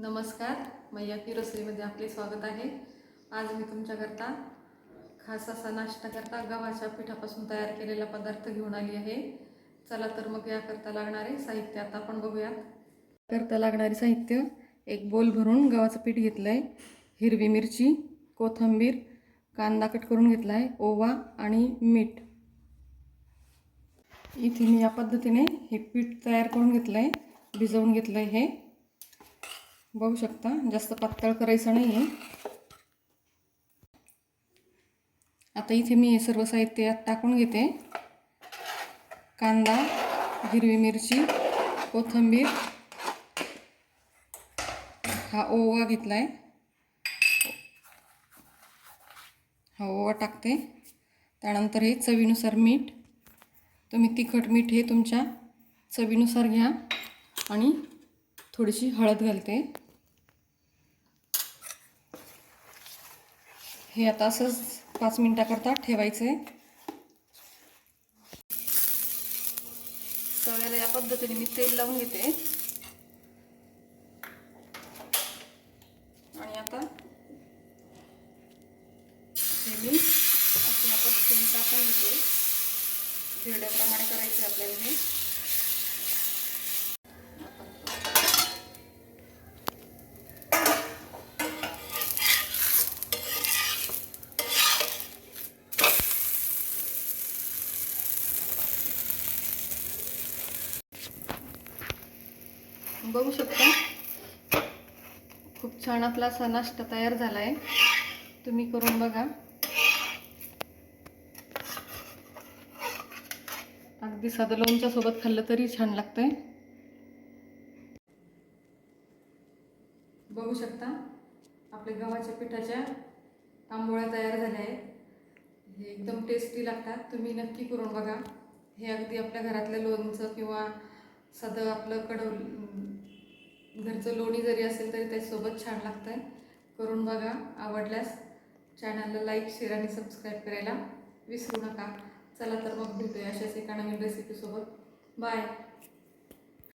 नमस्कार मैयाकी रसोईमध्ये आपले स्वागत आहे. आज मी तुमच्याकरता खास असा नाश्ता करता गव्हाच्या पिठापासून तयार केलेला पदार्थ घेऊन आली आहे. चला तर मग याकरता लागणारे साहित्य. आता आपण बघूयात. करता लागणारे साहित्य एक बोल भरून गव्हाचं पीठ घेतलं आहे हिरवी मिरची कोथिंबीर कांदा कट करून घेतला आहे ओवा आणि मीठ. इथे मी या पद्धतीने हे पीठ तयार करून घेतलं आहे भिजवून घेतलं आहे हे. बघू शकता जास्त पातळ करायचं नाही आहे आता इथे मी हे सर्व साहित्य यात टाकून घेते. कांदा हिरवी मिरची कोथिंबीर. हा ओवा घेतला आहे हा ओवा टाकते. त्यानंतर हे चवीनुसार मीठ. तुम्ही तिखट मीठ हे तुमच्या चवीनुसार घ्या आणि थोडीशी हळद घालते. हे आता असंच पाच मिनटाकरता ठेवायचं. आहे तव्याला या पद्धतीने मी तेल लावून घेते. आणि आता हे मी असं या पद्धतीने टाकून घेते. धिरड्याप्रमाणे करायचे आपल्याला हे. बघू शकता. खूप छान आपला असा नाश्ता तयार झाला आहे तुम्ही करून बघा. अगदी साधं लोणच्या सोबत खाल्लं तरी छान लागतंय. बघू शकता आपल्या गव्हाच्या पिठाच्या आंबोळ्या तयार झाल्या आहेत. हे एकदम टेस्टी लागतात. तुम्ही नक्की करून बघा. हे अगदी आपल्या घरातलं लोणचं किंवा साधं आपलं कडव घरचं लोणी जरी असेल तरी त्याच्यासोबत छान लागतं आहे करून बघा आवडल्यास चॅनलला लाईक शेअर आणि सबस्क्राईब करायला विसरू नका. चला तर मग भेटूया अशाच एका नवीन रेसिपीसोबत बाय